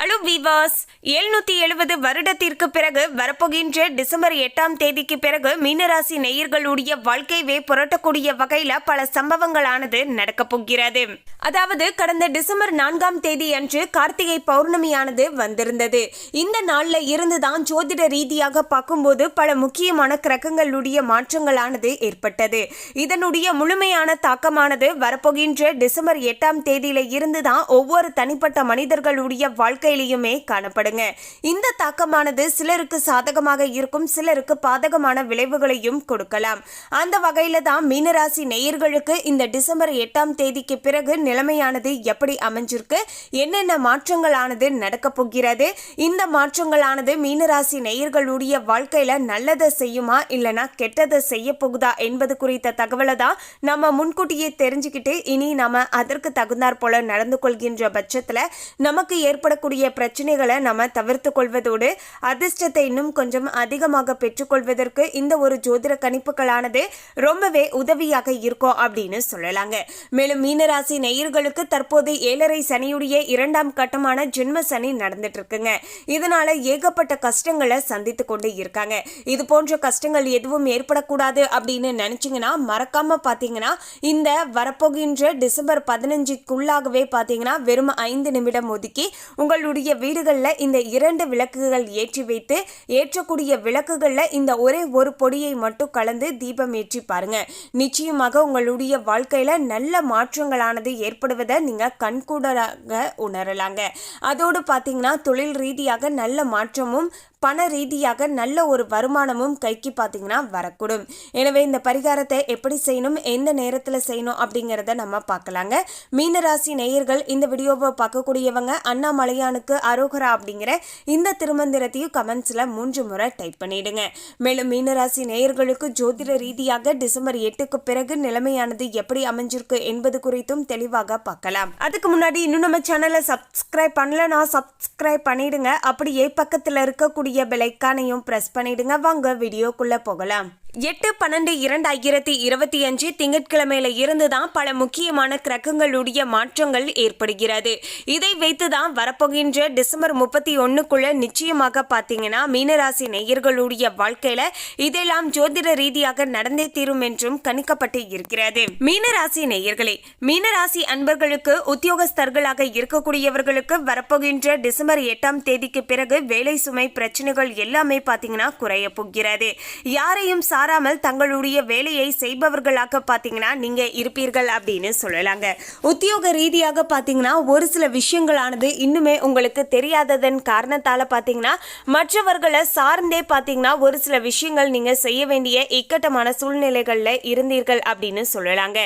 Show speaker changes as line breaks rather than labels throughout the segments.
Hello வீவாஸ் எழுநூத்தி எழுபது வருடத்திற்கு பிறகு வரப்போகின்ற டிசம்பர் எட்டாம் தேதிக்கு பிறகு மீனராசி நேயர்களுடைய வாழ்க்கையவே புரட்டக்கூடிய வகையில பல சம்பவங்களானது நடக்கப் போகிறது. அதாவது கடந்த டிசம்பர் நான்காம் தேதி அன்று கார்த்திகை பௌர்ணமியானது வந்திருந்தது. இந்த நாள்ல இருந்துதான் ஜோதிட ரீதியாக பார்க்கும்போது பல முக்கியமான கிரகங்களுடைய மாற்றங்களானது ஏற்பட்டது. இதனுடைய முழுமையான தாக்கமானது வரப்போகின்ற டிசம்பர் எட்டாம் தேதியில இருந்துதான் ஒவ்வொரு தனிப்பட்ட மனிதர்களுடைய வாழ்க்கை வாழ்க்கையிலையுமே காணப்படுங்க. இந்த தாக்கமானது சிலருக்கு சாதகமாக இருக்கும் சிலருக்கு பாதகமான விளைவுகளையும் கொடுக்கலாம். அந்த வகையில தான் மீனராசி நேயர்களுக்கு இந்த டிசம்பர் எட்டாம் தேதிக்கு பிறகு நிலைமையானது எப்படி அமைஞ்சிருக்கு என்னென்ன மாற்றங்களானது நடக்க போகிறது இந்த மாற்றங்களானது மீனராசி நேயர்களுடைய வாழ்க்கையில நல்லதை செய்யுமா இல்லைனா கெட்டதை செய்ய போகுதா என்பது குறித்த தகவலை தான் நம்ம முன்கூட்டியே தெரிஞ்சுக்கிட்டு இனி நாம அதற்கு தகுந்தாற் போல நடந்து கொள்கின்ற பட்சத்தில் நமக்கு ஏற்படக்கூடிய பிரச்சனைகளை நம்ம தவிர்த்து கொள்வதோடு அதிர்ஷ்டத்தை இன்னும் கொஞ்சம் அதிகமாக பெற்றுக்கொள்வதற்கு இந்த ஒரு ஜோதிட கணிப்புகளானது ரொம்பவே உதவியாக இருக்கும் அப்படின்னு சொல்லலாங்க. மேலும் மீனராசி நேயர்களுக்கு தற்போது ஏழரை சனியுடைய இரண்டாம் கட்டமான ஜென்ம சனி நடந்துட்டு இருக்குங்க இதனால ஏகப்பட்ட கஷ்டங்களை சந்தித்து கொண்டு இருக்காங்க. இது போன்ற கஷ்டங்கள் எதுவும் ஏற்படக்கூடாது அப்படின்னு நினைச்சீங்கன்னா மறக்காம பாத்தீங்கன்னா இந்த வரப்போகின்ற டிசம்பர் பதினஞ்சுக்குள்ளாகவே பாத்தீங்கன்னா வெறும் ஐந்து நிமிடம் ஒதுக்கி உங்களுடைய வீடுகளில் இந்த இரண்டு விளக்குகள் ஏற்றி வைத்து ஏற்றக்கூடிய விளக்குகளில் இந்த ஒரே ஒரு பொடியை மட்டும் கலந்து தீபம் ஏற்றி பாருங்க. நிச்சயமாக உங்களுடைய வாழ்க்கையில் நல்ல மாற்றங்களானது ஏற்படுவதை நீங்கள் கண்கூடராக உணரலாங்க. அதோடு பார்த்தீங்கன்னா தொழில் ரீதியாக நல்ல மாற்றமும் பண ரீதியாக நல்ல ஒரு வருமானமும் கைக்கு பார்த்தீங்கன்னா வரக்கூடும். எனவே இந்த பரிகாரத்தை எப்படி செய்யணும் எந்த நேரத்தில் செய்யணும் அப்படிங்கிறத நம்ம பார்க்கலாங்க. மீனராசி நேயர்கள் இந்த வீடியோவை பார்க்கக்கூடியவங்க அண்ணாமலையானுக்கு அரோகரா அப்படிங்கிற இந்த திருமந்திரத்தையும் கமெண்ட்ஸில் மூன்று முறை டைப் பண்ணிடுங்க. மேலும் மீனராசி நேயர்களுக்கு ஜோதிட ரீதியாக டிசம்பர் எட்டுக்கு பிறகு நிலைமையானது எப்படி அமைஞ்சிருக்கு என்பது குறித்தும் தெளிவாக பார்க்கலாம். அதுக்கு முன்னாடி இன்னும் நம்ம சேனலை சப்ஸ்கிரைப் பண்ணலன்னா சப்ஸ்கிரைப் பண்ணிடுங்க. அப்படியே பக்கத்தில் இருக்கக்கூடிய பெலைக்கானையும் ப்ரெஸ் பண்ணிடுங்க. வாங்க வீடியோக்குள்ளே போகலாம். எட்டு பன்னெண்டு இரண்டாயிரத்தி இருபத்தி அஞ்சு திங்கட்கிழமையில இருந்து தான் பல முக்கியமான கிரகங்களுடைய மாற்றங்கள் ஏற்படுகிறது. இதை வைத்து தான் வரப்போகின்ற டிசம்பர் முப்பத்தி ஒன்னுக்குள்ள நிச்சயமாக பார்த்தீங்கன்னா மீனராசி நேயர்களுடைய வாழ்க்கையில இதெல்லாம் ஜோதிட ரீதியாக நடந்தே தீரும் என்றும் கணிக்கப்பட்டு இருக்கிறது. மீனராசி நேயர்களே மீனராசி அன்பர்களுக்கு உத்தியோகஸ்தர்களாக இருக்கக்கூடியவர்களுக்கு வரப்போகின்ற டிசம்பர் எட்டாம் தேதிக்கு பிறகு வேலை சுமை பிரச்சனைகள் எல்லாமே பார்த்தீங்கன்னா குறைய போகிறது. யாரையும் சாராமல் தங்களுடைய வேலையை செய்பவர்களாக பார்த்தீங்கன்னா நீங்கள் இருப்பீர்கள் அப்படின்னு சொல்லலாங்க. உத்தியோக ரீதியாக பார்த்தீங்கன்னா ஒரு சில விஷயங்களானது இன்னுமே உங்களுக்கு தெரியாததன் காரணத்தால் பார்த்தீங்கன்னா மற்றவர்களை சார்ந்தே பார்த்தீங்கன்னா ஒரு சில விஷயங்கள் நீங்கள் செய்ய வேண்டிய இக்கட்டமான சூழ்நிலைகளில் இருந்தீர்கள் அப்படின்னு சொல்லலாங்க.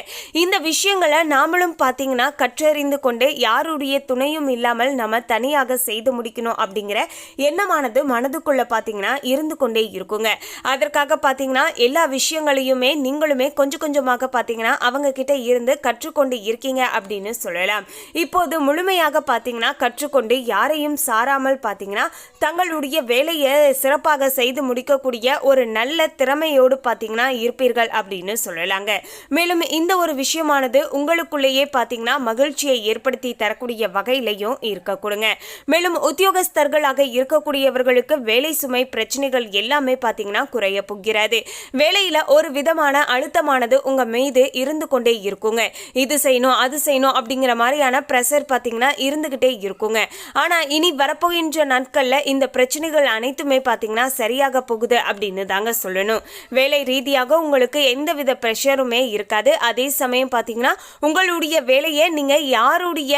இந்த விஷயங்களை நாமளும் பார்த்தீங்கன்னா கற்றறிந்து கொண்டு யாருடைய துணையும் இல்லாமல் நம்ம தனியாக செய்து முடிக்கணும் அப்படிங்கிற எண்ணமானது மனதுக்குள்ள பார்த்தீங்கன்னா இருந்து கொண்டே இருக்குங்க. அதற்காக பார்த்தீங்கன்னா எல்லா விஷயங்களையுமே நீங்களுமே கொஞ்சம் கொஞ்சமாக பார்த்தீங்கன்னா அவங்க கிட்ட இருந்து கற்றுக்கொண்டு இருக்கீங்க அப்படின்னு சொல்லலாம். இப்போது முழுமையாக பார்த்தீங்கன்னா கற்றுக்கொண்டு யாரையும் சாராமல் பார்த்தீங்கன்னா தங்களுடைய வேலையை சிறப்பாக செய்து முடிக்கக்கூடிய ஒரு நல்ல திறமையோடு பார்த்தீங்கன்னா இருப்பீர்கள் அப்படின்னு சொல்லலாங்க. மேலும் இந்த ஒரு விஷயமானது உங்களுக்குள்ளேயே பார்த்தீங்கன்னா மகிழ்ச்சியை ஏற்படுத்தி தரக்கூடிய வகையிலையும் இருக்கக்கூடுங்க. மேலும் உத்தியோகஸ்தர்களாக இருக்கக்கூடியவர்களுக்கு வேலை சுமை பிரச்சனைகள் எல்லாமே பார்த்தீங்கன்னா குறைய போகிறது. வேலையில ஒரு விதமான அழுத்தமானது உங்க மீது இருந்து கொண்டே இருக்குங்க. இது செய்யணும் அது செய்யணும் அப்படிங்கிற மாதிரியான ப்ரெஷர் பார்த்தீங்கன்னா இருந்துகிட்டே இருக்குங்க. ஆனா இனி வரப்போகின்ற நாட்கள்ல இந்த பிரச்சனைகள் அனைத்துமே பார்த்தீங்கன்னா சரியாக போகுது அப்படின்னு தாங்க சொல்லணும். வேலை ரீதியாக உங்களுக்கு எந்தவித ப்ரெஷருமே இருக்காது. அதே சமயம் பார்த்தீங்கன்னா உங்களுடைய வேலையை நீங்க யாருடைய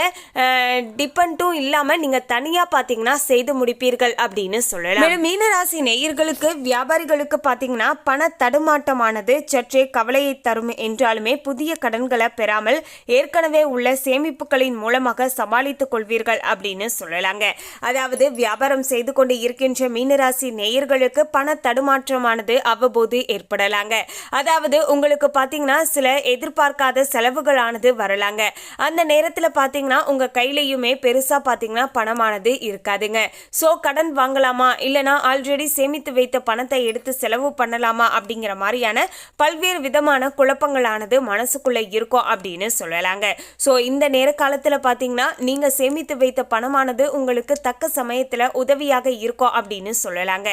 டிபெண்டும் இல்லாம நீங்க தனியா பார்த்தீங்கன்னா செய்து முடிப்பீர்கள் அப்படின்னு சொல்லலாம். மேலும் மீனராசி நேயர்களுக்கு வியாபாரிகளுக்கு பார்த்தீங்கன்னா பண தடுமாட்டமானது சற்றே கவலையை தரும் என்றாலுமே புதிய கடன்களை பெறாமல் ஏற்கனவே உள்ள சேமிப்புகளின் மூலமாக சமாளித்துக் கொள்வீர்கள் அப்படின்னு சொல்லலாங்க. அதாவது வியாபாரம் செய்து கொண்டு இருக்கின்ற மீனராசி நேயர்களுக்கு பண தடுமாற்றமானது அவ்வப்போது ஏற்படலாங்க. அதாவது உங்களுக்கு பார்த்தீங்கன்னா சில எதிர்பார்க்காத செலவுகளானது வரலாங்க. அந்த நேரத்தில் பார்த்தீங்கன்னா உங்க கையிலையுமே பெருசா பார்த்தீங்கன்னா பணமானது இருக்காதுங்க. ஸோ கடன் வாங்கலாமா? இல்லைனா ஆல்ரெடி சேமித்து வைத்த பணத்தை எடுத்து செலவு பண்ணலாமா அப்படிங்கிற மாதிரியான பல்வேறு விதமான குழப்பங்களானது மனசுக்குள்ளே இருக்கும் அப்படின்னு சொல்லலாங்க. ஸோ இந்த நேர காலத்தில் பார்த்தீங்கன்னா நீங்கள் சேமித்து வைத்த பணமானது உங்களுக்கு தக்க சமயத்தில் உதவியாக இருக்கும் அப்படின்னு சொல்லலாங்க.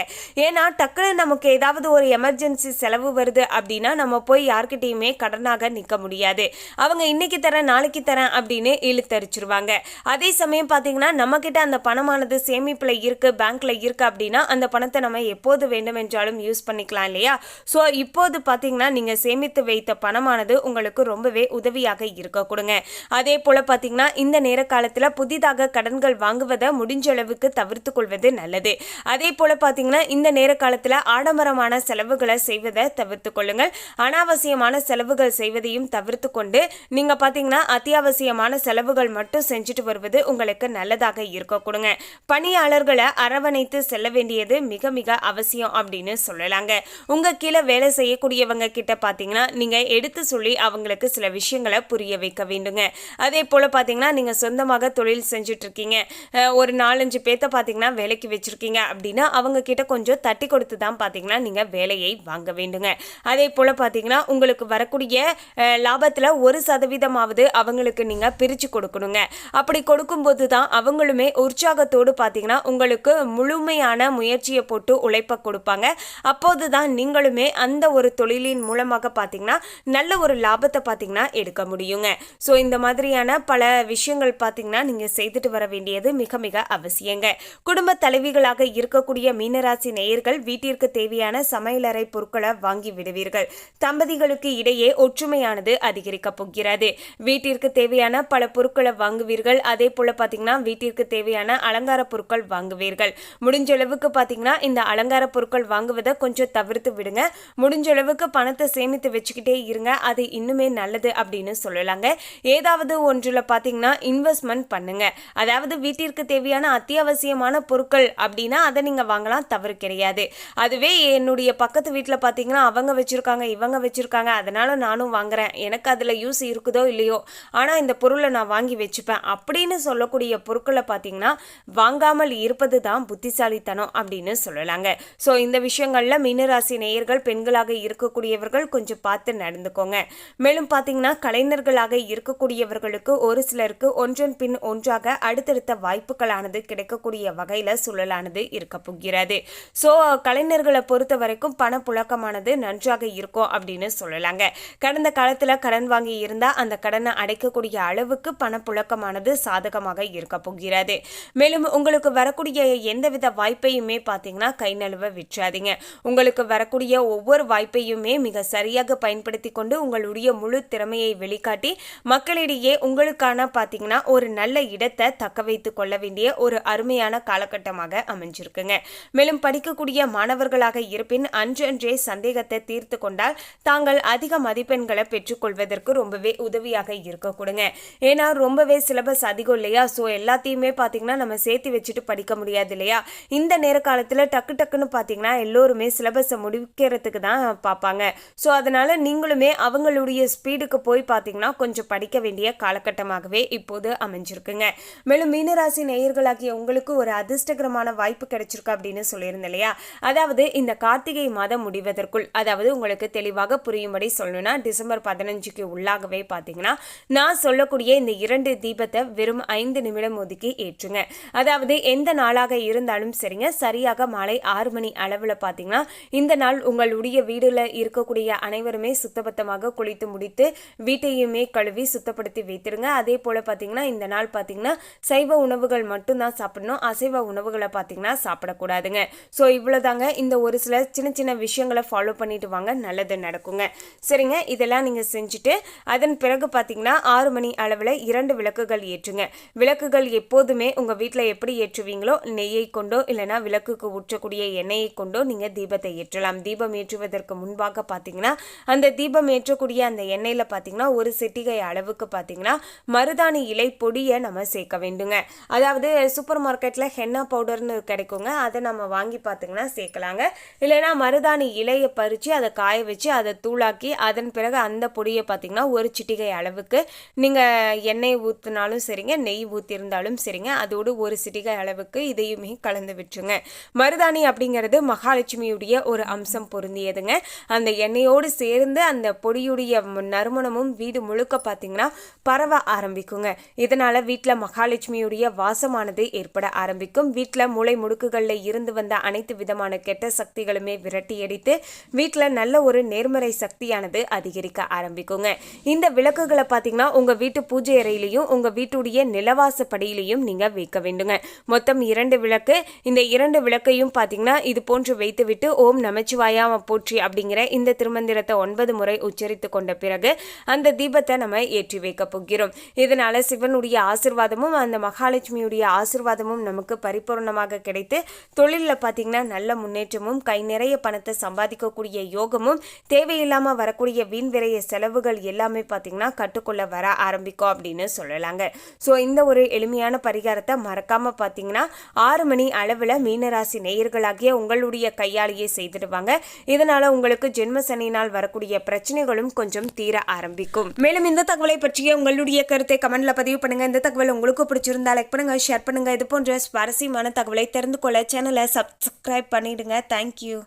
ஏன்னா டக்குன்னு நமக்கு ஏதாவது ஒரு எமர்ஜென்சி செலவு வருது அப்படின்னா நம்ம போய் யார்கிட்டயுமே கடனாக நிற்க முடியாது. அவங்க இன்னைக்கு தரேன் நாளைக்கு தரேன் அப்படின்னு இழுத்தரிச்சிருவாங்க. அதே சமயம் பார்த்தீங்கன்னா நம்மக்கிட்ட அந்த பணமானது சேமிப்பில் இருக்குது பேங்க்கில் இருக்குது அப்படின்னா அந்த பணத்தை நம்ம எப்போது வேண்டுமென்றாலும் யூஸ் பண்ணிக்கலாம் இல்லையா? ஸோ இப்போது பார்த்தீங்கன்னா நீங்கள் சேமித்து வைத்த பணமானது உங்களுக்கு ரொம்பவே உதவியாக இருக்க கொடுங்க. அதே போல் பார்த்தீங்கன்னா இந்த நேர காலத்தில் புதிதாக கடன்கள் வாங்குவதை முடிஞ்ச அளவுக்கு தவிர்த்து கொள்வது நல்லது. அதே போல் பார்த்தீங்கன்னா இந்த நேர காலத்தில் ஆடம்பரமான செலவுகளை செய்வதை தவிர்த்து கொள்ளுங்கள். அனாவசியமான செலவுகள் செய்வதையும் தவிர்த்து கொண்டு நீங்கள் பார்த்தீங்கன்னா அத்தியாவசியமான செலவுகள் மட்டும் செஞ்சுட்டு வருவது உங்களுக்கு நல்லதாக இருக்க கொடுங்க. பணியாளர்களை அரவணைத்து செல்ல வேண்டியது மிக மிக அவசியம் அப்படின்னு சொல்லலாங்க. உங்க கீழே வேலை செய்யக்கூடியவங்க கிட்ட பார்த்தீங்கன்னா நீங்க எடுத்து சொல்லி அவங்களுக்கு சில விஷயங்களை புரிய வைக்க வேண்டுங்க. அதே போல பார்த்தீங்கன்னா நீங்க சொந்தமாக தொழில் செஞ்சுட்டு இருக்கீங்க ஒரு நாலஞ்சு பேர்த்த பார்த்தீங்கன்னா வேலைக்கு வச்சிருக்கீங்க அப்படின்னா அவங்க கிட்ட கொஞ்சம் தட்டி கொடுத்து தான் பார்த்தீங்கன்னா நீங்க வேலையை வாங்க வேண்டுங்க. அதே போல பார்த்தீங்கன்னா உங்களுக்கு வரக்கூடிய லாபத்தில் லாபத்துல ஒரு சதவீதமாவது அவங்களுக்கு நீங்க பிரிச்சு கொடுக்கணுங்க. அப்படி கொடுக்கும்போது தான் அவங்களுமே உற்சாகத்தோடு பார்த்தீங்கன்னா உங்களுக்கு முழுமையான முயற்சியை போட்டு உழைப்ப கொடுப்பாங்க. அப்போது தான் நீங்களுமே அந்த ஒரு தொழிலின் மூலமாக பார்த்தீங்கன்னா நல்ல ஒரு லாபத்தை பார்த்தீங்கன்னா எடுக்க முடியுங்க. ஸோ இந்த மாதிரியான பல விஷயங்கள் பார்த்தீங்கன்னா நீங்கள் செய்துட்டு வர வேண்டியது மிக மிக அவசியங்க. குடும்ப தலைவிகளாக இருக்கக்கூடிய மீனராசி நேயர்கள் வீட்டிற்கு தேவையான சமையலறை பொருட்களை வாங்கி விடுவீர்கள். தம்பதிகளுக்கு இடையே ஒற்றுமையானது அதிகரிக்க போகிறது. வீட்டிற்கு தேவையான பல பொருட்களை வாங்குவீர்கள். அதே போல பார்த்தீங்கன்னா வீட்டிற்கு தேவையான அலங்கார பொருட்கள் வாங்குவீர்கள். முடிஞ்ச அளவுக்கு பார்த்தீங்கன்னா இந்த அலங்கார பொருட்கள் வாங்குவதை கொஞ்சம் தவிர்த்து விடுங்க. முடிஞ்ச அளவுக்கு பணத்தை சேமித்து வச்சுக்கிட்டே இருங்க. அது இன்னுமே நல்லது அப்படின்னு சொல்லலாங்க. ஏதாவது ஒன்றில் பார்த்தீங்கன்னா இன்வெஸ்ட்மெண்ட் பண்ணுங்க. அதாவது வீட்டிற்கு தேவையான அத்தியாவசியமான பொருட்கள் அப்படின்னா அதை நீங்கள் வாங்கலாம் தவறு கிடையாது. அதுவே என்னுடைய பக்கத்து வீட்டில் பார்த்தீங்கன்னா அவங்க வச்சுருக்காங்க இவங்க வச்சுருக்காங்க. அதனால நானும் வாங்குறேன். எனக்கு அதில் யூஸ் இருக்குதோ இல்லையோ? ஆனால் இந்த பொருளை நான் வாங்கி வச்சுப்பேன். அப்படின்னு சொல்லக்கூடிய பொருட்களை பார்த்தீங்கன்னா வாங்காமல் இருப்பது தான் புத்திசாலித்தனம் அப்படின்னு சொல்லலாங்க. ஸோ இந்த விஷயங்களில் மீனராசி நேயர்கள் பெண்களாக இருக்கக்கூடியவர்கள் கொஞ்சம் பார்த்து நடந்துக்கோங்க. மேலும் பார்த்தீங்கன்னா கலைஞர்களாக இருக்கக்கூடியவர்களுக்கு ஒரு சிலருக்கு ஒன்றன் பின் ஒன்றாக அடுத்தடுத்த வாய்ப்புகளானது கிடைக்கக்கூடிய வகையில் சூழலானது இருக்க போகிறது. ஸோ கலைஞர்களை பொறுத்த வரைக்கும் பணப்புழக்கமானது நன்றாக இருக்கும் அப்படின்னு சொல்லலாங்க. கடந்த காலத்தில் கடன் வாங்கி இருந்தால் அந்த கடனை அடைக்கக்கூடிய அளவுக்கு பணப்புழக்கமானது சாதகமாக இருக்க போகிறது. மேலும் உங்களுக்கு வரக்கூடிய எந்தவித வாய்ப்பையுமே பார்த்தீங்கன்னா கை நழுவ விற்றாதீங்க உங்களுக்கு வரக்கூடிய ஒவ்வொரு வாய்ப்பையுமே மிக சரியாக பயன்படுத்தி கொண்டு உங்களுடைய முழு திறமையை வெளிக்காட்டி மக்களிடையே உங்களுக்கான பார்த்தீங்கன்னா ஒரு நல்ல இடத்தை தக்க வைத்துக் கொள்ள வேண்டிய ஒரு அருமையான காலகட்டமாக அமைஞ்சிருக்குங்க. மேலும் படிக்கக்கூடிய மாணவர்களாக இருப்பின் அன்றன்றே சந்தேகத்தை தீர்த்து கொண்டால் தாங்கள் அதிக மதிப்பெண்களை பெற்றுக்கொள்வதற்கு ரொம்பவே உதவியாக இருக்கக்கூடுங்க. ஏன்னா ரொம்பவே சிலபஸ் அதிகம் இல்லையா? ஸோ எல்லாத்தையுமே பார்த்தீங்கன்னா நம்ம சேர்த்து வச்சுட்டு படிக்க முடியாது இல்லையா? இந்த நேர காலத்தில் டக்கு டக்குன்னு பார்த்தீங்கன்னா எல்லோருமே சிலபஸை படிக்கிறதுக்கு தான் பார்ப்பாங்க. ஸோ அதனால நீங்களுமே அவங்களுடைய ஸ்பீடுக்கு போய் பார்த்தீங்கன்னா கொஞ்சம் படிக்க வேண்டிய காலகட்டமாகவே இப்போது அமைஞ்சிருக்குங்க. மேலும் மீனராசி நேயர்களாகிய உங்களுக்கு ஒரு அதிர்ஷ்டகரமான வாய்ப்பு கிடைச்சிருக்கு அப்படின்னு சொல்லியிருந்தேன் இல்லையா? அதாவது இந்த கார்த்திகை மாதம் முடிவதற்குள் அதாவது உங்களுக்கு தெளிவாக புரியும்படி சொல்லணும்னா டிசம்பர் பதினஞ்சுக்கு உள்ளாகவே பார்த்தீங்கன்னா நான் சொல்லக்கூடிய இந்த இரண்டு தீபத்தை வெறும் ஐந்து நிமிடம் ஒதுக்கி ஏற்றுங்க. அதாவது எந்த நாளாக இருந்தாலும் சரிங்க சரியாக மாலை ஆறு மணி அளவில் பார்த்தீங்கன்னா இந்த நாள் உங்களுடைய வீடுல இருக்கக்கூடிய அனைவருமே சுத்தபத்தமாக குளித்து முடித்து வீட்டையுமே கழுவி சுத்தப்படுத்தி வைத்திருங்க. அதே போல பார்த்தீங்கன்னா இந்த நாள் பார்த்தீங்கன்னா சைவ உணவுகள் மட்டும்தான் சாப்பிடணும். அசைவ உணவுகளை பார்த்தீங்கன்னா சாப்பிடக்கூடாதுங்க. ஸோ இவ்வளோதாங்க இந்த ஒரு சில சின்ன சின்ன விஷயங்களை ஃபாலோ பண்ணிட்டு வாங்க. நல்லது நடக்குங்க. சரிங்க. இதெல்லாம் நீங்கள் செஞ்சுட்டு அதன் பிறகு பார்த்தீங்கன்னா ஆறு மணி அளவில் இரண்டு விளக்குகள் ஏற்றுங்க. விளக்குகள் எப்போதுமே உங்கள் வீட்டில் எப்படி ஏற்றுவீங்களோ நெய்யை கொண்டோ இல்லைனா விளக்குக்கு ஊற்றக்கூடிய எண்ணெயை கொண்டோ நீங்கள் தீபத்தை ஏற்றலாம். தீபம் ஏற்றுவதற்கு முன்பாக பார்த்தீங்கன்னா அந்த தீபம் ஏற்றக்கூடிய அந்த எண்ணெயில் பார்த்தீங்கன்னா ஒரு சிட்டிகை அளவுக்கு பார்த்தீங்கன்னா மருதாணி இலை பொடியை நம்ம சேர்க்க வேண்டுங்க. அதாவது சூப்பர் மார்க்கெட்டில் ஹென்னா பவுடர்னு கிடைக்குங்க. அதை நம்ம வாங்கி பார்த்தீங்கன்னா சேர்க்கலாங்க. இல்லைன்னா மருதாணி இலையை பறித்து அதை காய வச்சு அதை தூளாக்கி அதன் பிறகு அந்த பொடியை பார்த்தீங்கன்னா ஒரு சிட்டிகை அளவுக்கு நீங்கள் எண்ணெய் ஊற்றினாலும் சரிங்க நெய் ஊற்றிருந்தாலும் சரிங்க அதோடு ஒரு சிட்டிகை அளவுக்கு இதையுமே கலந்து விட்டுருங்க. மருதாணி அப்படிங்கிறது மகாலட்சுமியுடைய ஒரு அம்சம் வாசம் பொருந்தியதுங்க. அந்த எண்ணெயோடு சேர்ந்து அந்த பொடியுடைய நறுமணமும் வீடு முழுக்க பார்த்தீங்கன்னா பரவ ஆரம்பிக்குங்க. இதனால வீட்டில் மகாலட்சுமியுடைய வாசமானது ஏற்பட ஆரம்பிக்கும். வீட்டில் மூளை முடுக்குகளில் இருந்து வந்த அனைத்து விதமான கெட்ட சக்திகளுமே விரட்டி அடித்து வீட்டில் நல்ல ஒரு நேர்மறை சக்தியானது அதிகரிக்க ஆரம்பிக்குங்க. இந்த விளக்குகளை பார்த்தீங்கன்னா உங்கள் வீட்டு பூஜை அறையிலையும் உங்கள் வீட்டுடைய நிலவாசப்படியிலையும் நீங்கள் வைக்க வேண்டுங்க. மொத்தம் இரண்டு விளக்கு. இந்த இரண்டு விளக்கையும் பார்த்தீங்கன்னா இது போன்று வைத்துவிட்டு ஓம் நமச்சிவாய போற்றி அப்படிங்கிற இந்த திருமந்திரத்தை ஒன்பது முறை உச்சரித்து கொண்ட பிறகு அந்த தீபத்தை நம்ம ஏற்றி வைக்க போகிறோம். இதனால சிவனுடைய ஆசிர்வாதமும் அந்த மகாலட்சுமியுடைய ஆசிர்வாதமும் நமக்கு பரிபூர்ணமாக கிடைத்து தொழிலில் பார்த்தீங்கன்னா நல்ல முன்னேற்றமும் கை நிறைய பணத்தை சம்பாதிக்கக்கூடிய யோகமும் தேவையில்லாமல் வரக்கூடிய வீண் விரைய செலவுகள் எல்லாமே பார்த்தீங்கன்னா கட்டுக்குள்ள வர ஆரம்பிக்கும் அப்படின்னு சொல்லலாங்க. ஸோ இந்த ஒரு எளிமையான பரிகாரத்தை மறக்காம பார்த்தீங்கன்னா ஆறு மணி அளவில் மீனராசி நேயர்களாகிய உங்களுடைய கையாலேயே செய்திடுவாங்க இதனால உங்களுக்கு ஜென்ம சனியினால் வரக்கூடிய பிரச்சனைகளும் கொஞ்சம் தீர ஆரம்பிக்கும். மேலும் இந்த தகவலை பற்றிய உங்களுடைய கருத்தை கமெண்ட்ல பதிவு பண்ணுங்க. இந்த தகவல் உங்களுக்கு பிடிச்சிருந்தா லைக் பண்ணுங்க ஷேர் பண்ணுங்க. இது போன்ற சுவாரஸ்யமான தகவலை தெரிந்து கொள்ள சேனலை சப்ஸ்கிரைப் பண்ணிடுங்க. தேங்க்யூ